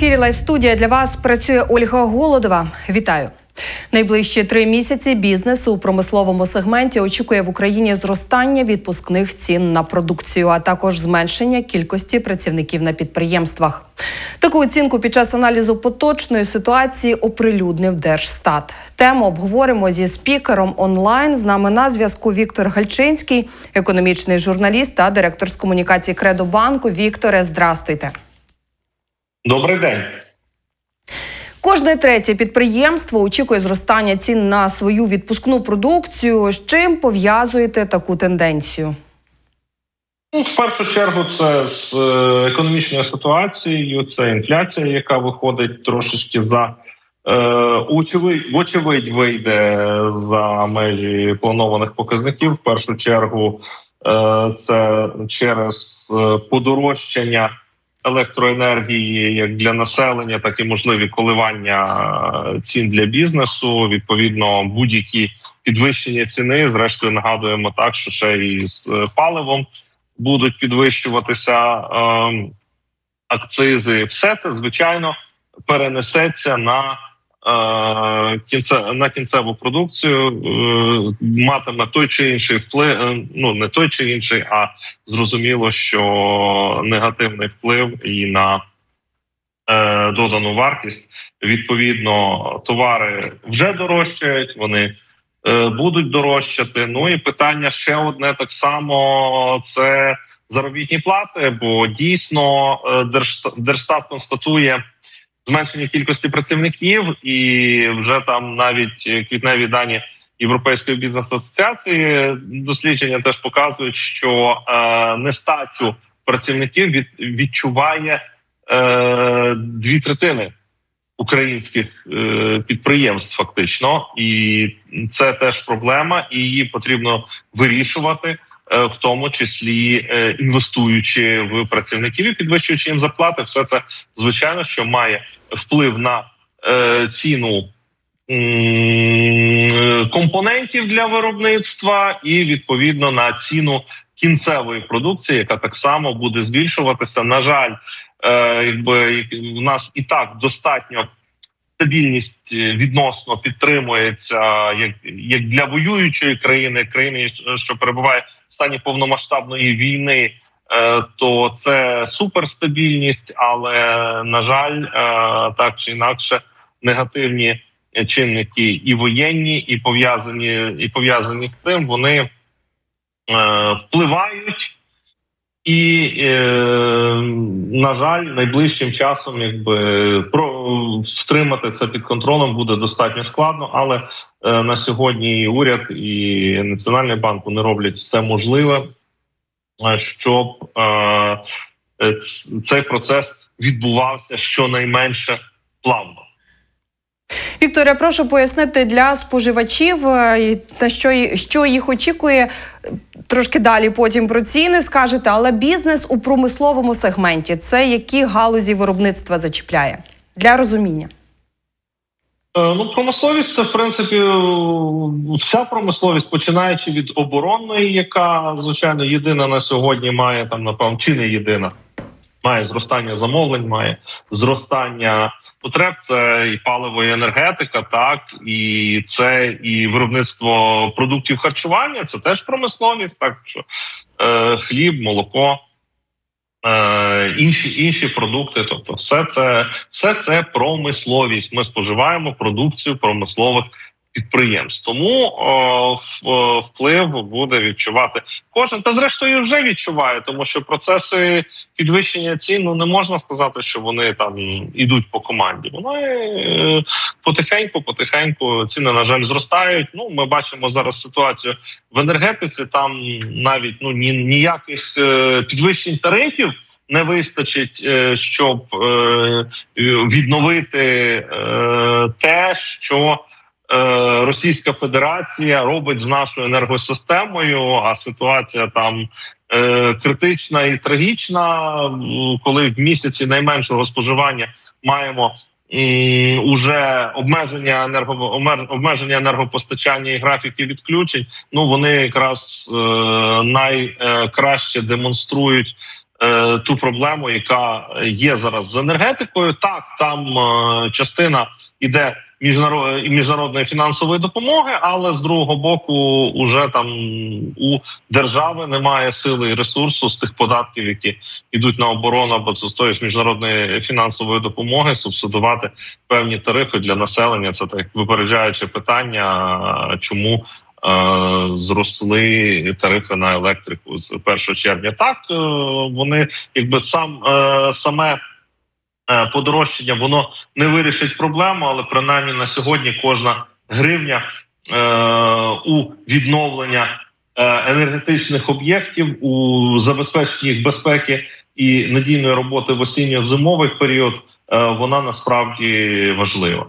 Ефірі Лайв студія для вас працює Ольга Голодова. Вітаю. Найближчі три місяці бізнес у промисловому сегменті очікує в Україні зростання відпускних цін на продукцію, а також зменшення кількості працівників на підприємствах. Таку оцінку під час аналізу поточної ситуації оприлюднив Держстат. Тему обговоримо зі спікером онлайн. З нами на зв'язку Віктор Гальчинський, економічний журналіст та директор з комунікації Кредобанку. Вікторе, здрастуйте. Добрий день. Кожне третє підприємство очікує зростання цін на свою відпускну продукцію. З чим пов'язуєте таку тенденцію? Ну, в першу чергу, це з е, економічною ситуацією, це інфляція, яка виходить трошечки за е, очевидь, вочевидь вийде за межі планованих показників. В першу чергу, е, це через подорожчання електроенергії як для населення, так і можливі коливання е, цін для бізнесу. Відповідно, будь-які підвищення ціни. Зрештою, нагадуємо так, що ще і з е, паливом будуть підвищуватися е, акцизи. Все це звичайно перенесеться на кінце на кінцеву продукцію, е, матиме той чи інший вплив. е, Ну не той чи інший, а зрозуміло, що негативний вплив і на е, додану вартість. Відповідно, товари вже дорожчають. Вони будуть дорожчати. Ну і питання ще одне так само: це заробітні плати. Бо дійсно Держ- Держстат констатує зменшення кількості працівників, і вже там навіть квітневі дані Європейської бізнес асоціації дослідження теж показують, що е, нестачу працівників від, відчуває е, дві третини українських е, підприємств, фактично, і це теж проблема, і її потрібно вирішувати, е, в тому числі е, інвестуючи в працівників і підвищуючи їм зарплати. Все це звичайно, що має вплив на е, ціну компонентів для виробництва, і відповідно на ціну кінцевої продукції, яка так само буде збільшуватися. На жаль, е, якби в нас і так достатньо. Стабільність е, відносно підтримується як як для воюючої країни, країни, що перебуває в стані повномасштабної війни, е, то це суперстабільність, але на жаль, е, так чи інакше, негативні чинники і воєнні, і пов'язані, і пов'язані з тим, вони впливають. І е, на жаль, найближчим часом, якби про втримати це під контролем буде достатньо складно. Але е, на сьогодні і уряд і національний банк вони роблять все можливе, е, щоб цей процес відбувався щонайменше плавно. Вікторія, прошу пояснити для споживачів, е, на що, що їх очікує. Трошки далі потім про ціни скажете, але бізнес у промисловому сегменті це які галузі виробництва зачіпляє для розуміння. Е, Ну, промисловість це в принципі е, вся промисловість, починаючи від оборонної, яка звичайно єдина на сьогодні має там, напевно, чи не єдина, має зростання замовлень, має зростання потреб. Це і паливо, і енергетика, так і це і виробництво продуктів харчування. Це теж промисловість, так що е, хліб, молоко. Е, інші інші продукти, тобто, все це все це промисловість. Ми споживаємо продукцію промислових підприємств. Тому о, вплив буде відчувати кожен. Та зрештою вже відчуває, тому що процеси підвищення цін ну не можна сказати, що вони там ідуть по команді. Вони е, потихеньку, потихеньку ціни на жаль зростають. Ну ми бачимо зараз ситуацію в енергетиці. Там навіть ну ні ніяких е, підвищень тарифів не вистачить, е, щоб е, відновити е, те, що е, Російська Федерація робить з нашою енергосистемою. А ситуація там е, критична і трагічна, коли в місяці найменшого споживання маємо. Уже обмеження енерго обмеження енергопостачання і графіки відключень. Ну вони якраз е, найкраще демонструють е, ту проблему, яка є зараз з енергетикою. Так, там е, частина іде міжнародної фінансової допомоги, але з другого боку, уже там у держави немає сили і ресурсу з тих податків, які йдуть на оборону або з тої ж міжнародної фінансової допомоги, субсидувати певні тарифи для населення. Це так випереджаюче питання, чому. е, Зросли тарифи на електрику з 1 червня. Так е, вони якби сам е, саме подорожчання воно не вирішить проблему, але принаймні на сьогодні кожна гривня е, у відновлення е, енергетичних об'єктів у забезпеченні їх безпеки і надійної роботи в осінньо-зимовий період. е, Вона насправді важлива.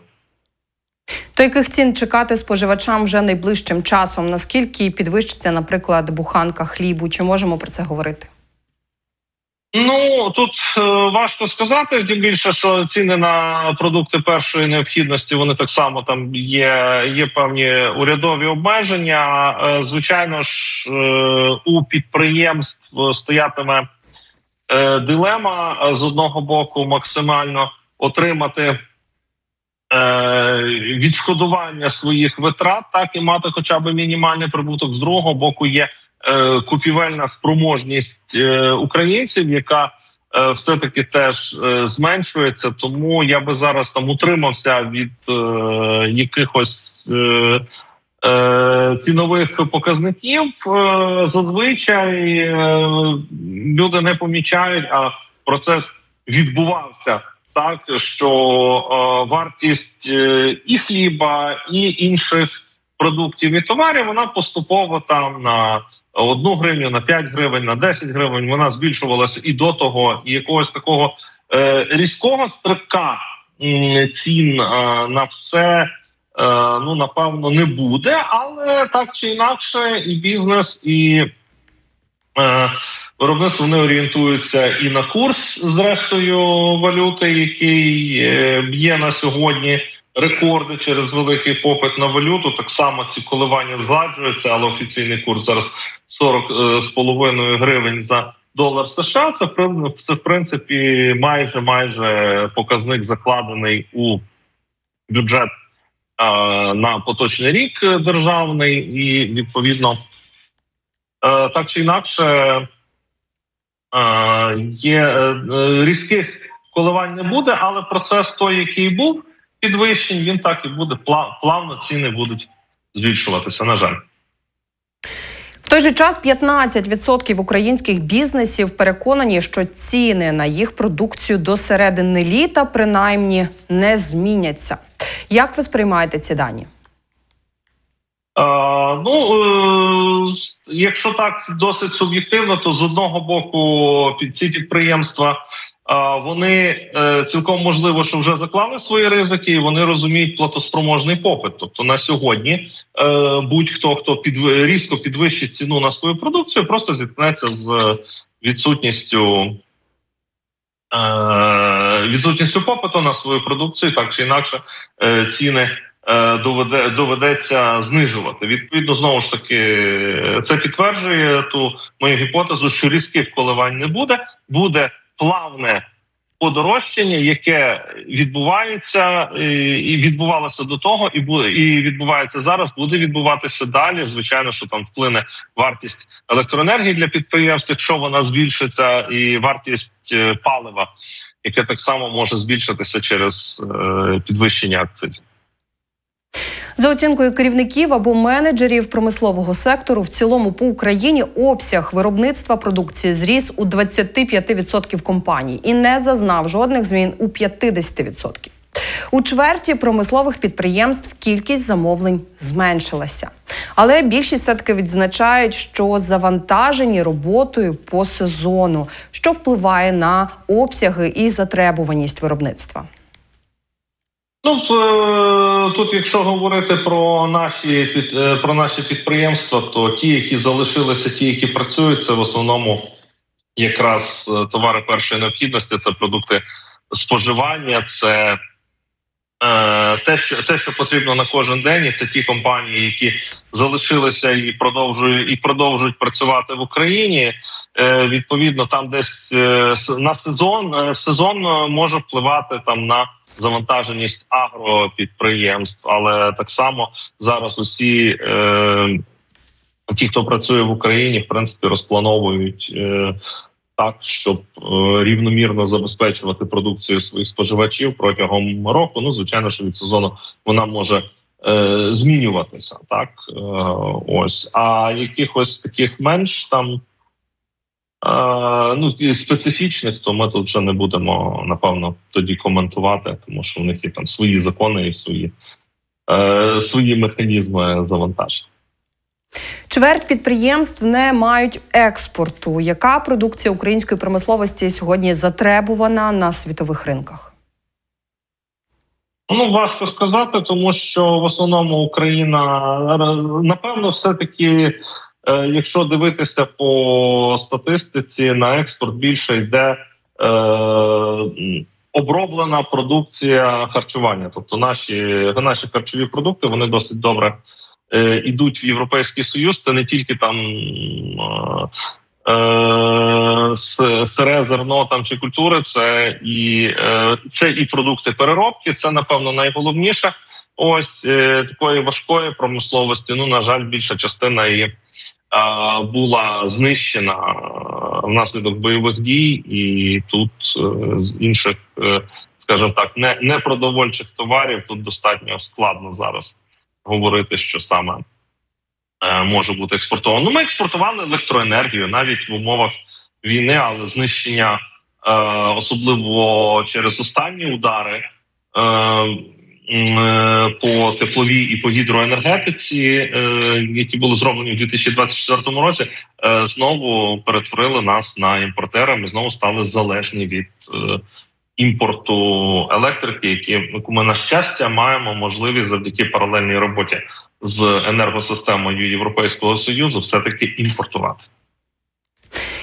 То яких цін чекати споживачам вже найближчим часом? Наскільки підвищиться, наприклад, буханка хлібу? Чи можемо про це говорити? Ну тут е, важко сказати, тим більше, що ціни на продукти першої необхідності вони так само там є. Є певні урядові обмеження. Е, звичайно ж, е, у підприємств стоятиме е, дилема е, з одного боку максимально отримати. е, Відшкодування своїх витрат, так і мати хоча б мінімальний прибуток з другого боку є купівельна спроможність е, українців, яка е, все таки теж е, зменшується. Тому я би зараз там утримався від е, якихось. Е, е, Цінових показників Е, зазвичай е, люди не помічають, а процес відбувався так, що е, вартість е, і хліба, і інших продуктів і товарів вона поступово там на одну гривню, на 5 гривень, на 10 гривень. Вона збільшувалася і до того, і якогось такого е, різкого стрибка м, цін е, на все. е, Ну, напевно, не буде, але так чи інакше, і бізнес, і е, виробництво вони орієнтуються і на курс, зрештою, валюти, який е, б'є на сьогодні рекорди через великий попит на валюту. Так само ці коливання згладжуються, але офіційний курс зараз 40 е, з половиною гривень за долар США. Це це в принципі майже майже показник закладений у бюджет е, на поточний рік державний, і відповідно е, так чи інакше є різких коливань не буде, але процес той, який був підвищень, він так і буде плавно ціни будуть збільшуватися. На жаль. В той же час 15% українських бізнесів переконані, що ціни на їх продукцію до середини літа принаймні не зміняться. Як ви сприймаєте ці дані? Е, ну е, якщо так досить суб'єктивно, то з одного боку під ці підприємства. Вони е, цілком можливо, що вже заклали свої ризики, і вони розуміють платоспроможний попит. Тобто на сьогодні е, будь-хто хто під різко підвищить ціну на свою продукцію, просто зіткнеться з відсутністю е, відсутністю попиту на свою продукцію, так чи інакше ціни доведе доведеться знижувати. Відповідно, знову ж таки, це підтверджує ту мою гіпотезу, що різких коливань не буде. Буде плавне подорожчання, яке відбувається е, і відбувалося до того, і буде і відбувається зараз. Буде відбуватися далі. Звичайно, що там вплине вартість електроенергії для підприємств, якщо вона збільшиться, і вартість е, палива, яке так само може збільшитися через е, підвищення акцизів. За оцінкою керівників або менеджерів промислового сектору, в цілому по Україні обсяг виробництва продукції зріс у 25% компаній і не зазнав жодних змін у 50%. У чверті промислових підприємств кількість замовлень зменшилася. Але більшість все-таки відзначають, що завантажені роботою по сезону, що впливає на обсяги і затребуваність виробництва. Ну е, тут, якщо говорити про наші е, про наші підприємства, то ті, які залишилися, ті, які працюють, це в основному якраз е, товари першої необхідності, це продукти споживання, це е, те, що те, що потрібно на кожен день, і це ті компанії, які залишилися і продовжують і продовжують працювати в Україні. Е, відповідно там десь е, на сезон е, сезон може впливати там на завантаженість агропідприємств, але так само зараз усі ті, хто працює в Україні, в принципі, розплановують. Так, щоб е, рівномірно забезпечувати продукцію своїх споживачів протягом року. Ну, звичайно, що від сезону вона може змінюватися. Так, ось а якихось таких менш там. Ну, специфічних, то ми тут вже не будемо напевно тоді коментувати, тому що в них є там свої закони і свої, е, свої механізми завантаження. Чверть підприємств не мають експорту. Яка продукція української промисловості сьогодні затребувана на світових ринках? Ну, важко сказати, тому що в основному Україна напевно, все-таки, е, якщо дивитися по статистиці, на експорт більше йде е, оброблена продукція харчування. Тобто наші, наші харчові продукти вони досить добре е, ідуть в Європейський Союз. Це не тільки там. Е, е, сире зерно там чи культури, це і е, це і продукти переробки. Це напевно найголовніше. Ось е, такої важкої промисловості. Ну на жаль, більша частина її е, була знищена внаслідок бойових дій, і тут е, з інших, е, скажімо так, не, не продовольчих товарів тут достатньо складно зараз говорити, що саме е, може бути експортовано. Ну, ми експортували електроенергію навіть в умовах війни, але знищення, особливо через останні удари. Е, по тепловій і по гідроенергетиці, е, які були зроблені в 2024 році, е, знову перетворили нас на імпортера. Ми знову стали залежні від імпорту електрики, яку ми на щастя маємо можливість завдяки паралельній роботі з енергосистемою Європейського союзу, все таки імпортувати.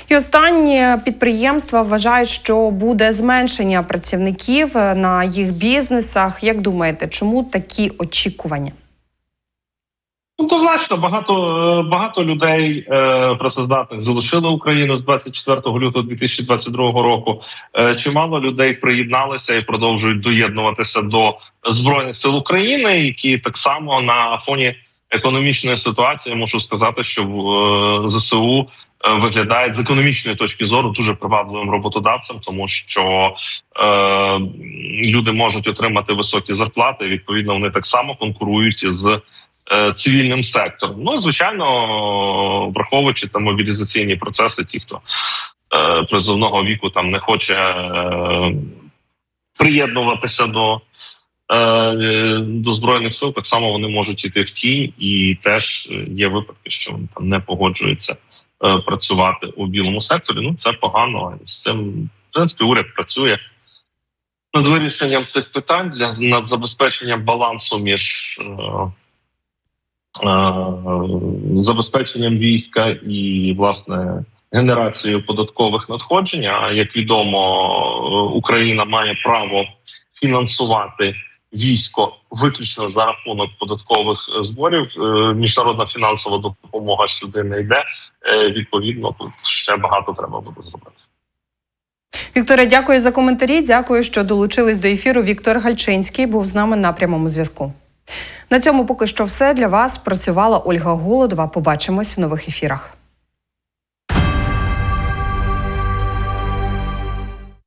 І останні підприємства вважають, що буде зменшення працівників е, на їх бізнесах. Як думаєте, чому такі очікування? Однозначно, багато е, багато людей е, працездатних залишили Україну з 24 лютого 2022 року. Е, чимало людей приєдналися і продовжують доєднуватися до збройних сил України, які так само на фоні економічної ситуації можу сказати, що в е, ЗСУ е, виглядають з економічної точки зору дуже привабливим роботодавцем, тому що е, люди можуть отримати високі зарплати. Відповідно, вони так само конкурують з е, цивільним сектором. Ну звичайно, враховуючи там мобілізаційні процеси, ті, хто е, призовного віку там не хоче е, приєднуватися до. Е, До збройних сил так само вони можуть іти в тінь, і теж є випадки, що вони там не погоджуються е, працювати у білому секторі. Ну це погано. З цим в принципі уряд працює над вирішенням цих питань для над забезпеченням балансу між е, забезпеченням війська і власне генерацією податкових надходжень. А як відомо, Україна має право фінансувати військо виключно за рахунок податкових е, зборів. Е, Міжнародна фінансова допомога сюди не йде. Е, Відповідно, тут ще багато треба буде зробити. Вікторе, дякую за коментарі. Дякую, що долучились до ефіру. Віктор Гальчинський був з нами на прямому зв'язку. На цьому поки що все для вас працювала Ольга Голодова. Побачимось в нових ефірах.